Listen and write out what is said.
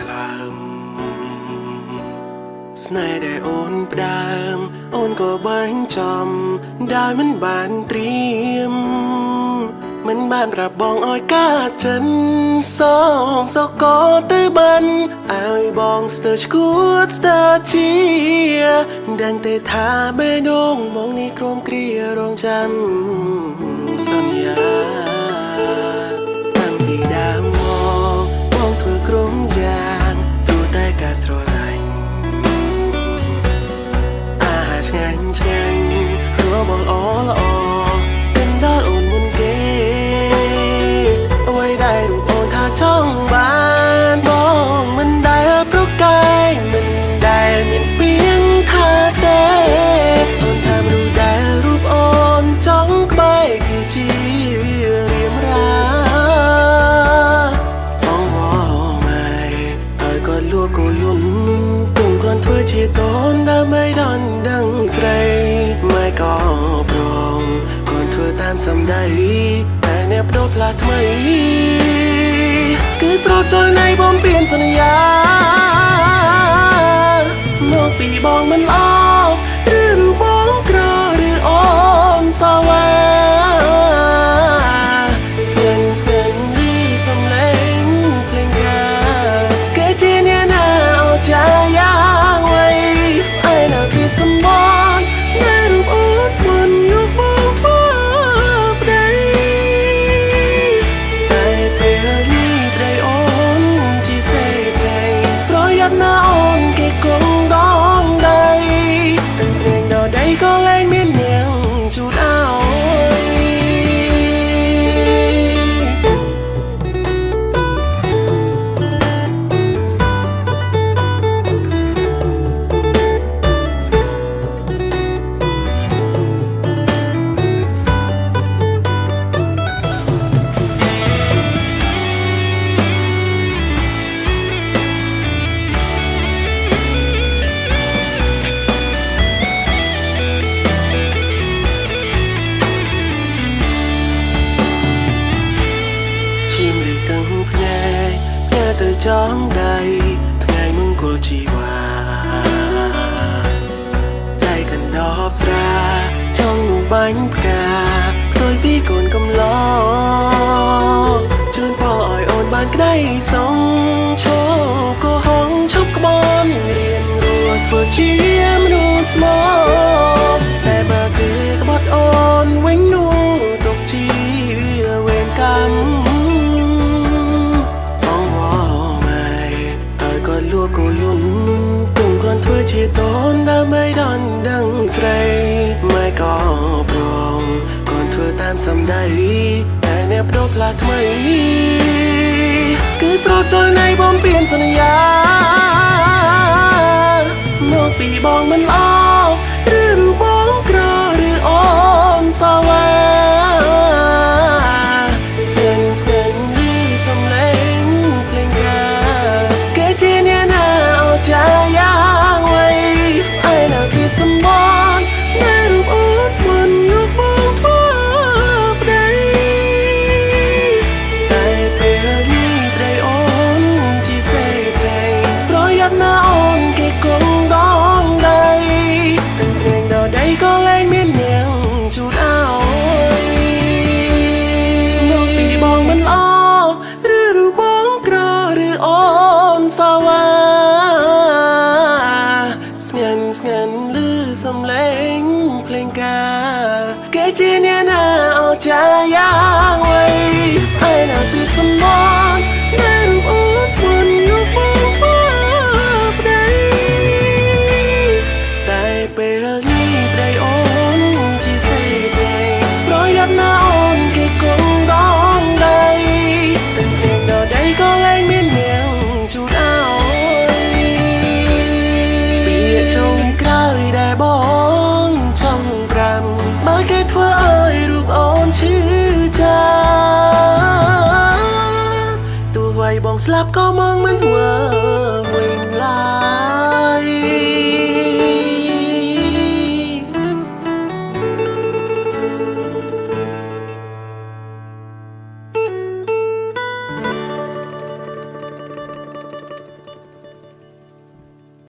ថ្លើមស្នេហ៍ដែលអូនផ្ដើម អូនក៏បាញ់ចំដែលមិនបានត្រៀមមិនបានរាប់បងអោយកាចិនសងសកលទៅបានឲ្យបងស្ទើរឈួតស្ទើរជាដឹងទេថាបេះដូងមកនេះក្រុមគ្រារងចាំសន្យា ក៏លួក៏យន់ទុំគ្រាន់ធ្វើជាតូនដើម្បីដនដឹងស្រីមិនក៏ប្រងគ្រាន់ធ្វើតាមសម្ដីតែអ្នកបដូរផ្លាស់ថ្មីគឺស្រោចចូលនៃបំពេញសន្យាមកពីបងមិនល្អ ប្រយ័ត្ន ផ្ញើទៅចំដៃថ្ងៃមង្គលជីវ៉ាដៃកណ្ដប់ស្រាចង់នោះបាញ់ផ្កាផ្ទុយពីកូនកំឡងជូនพ่อឲ្យអូនបានក្តីសង ជាតូនដើម្បីដនដឹងស្រីមិនក៏ប្រងគ្រាន់ធ្វើតាមសម្ដីតែអ្នកបដូរផ្លាស់ថ្មីគឺស្រោចចូលនៃបំពេញសន្យា ចាប់ទោះបីបងស្លាប់ក៏ម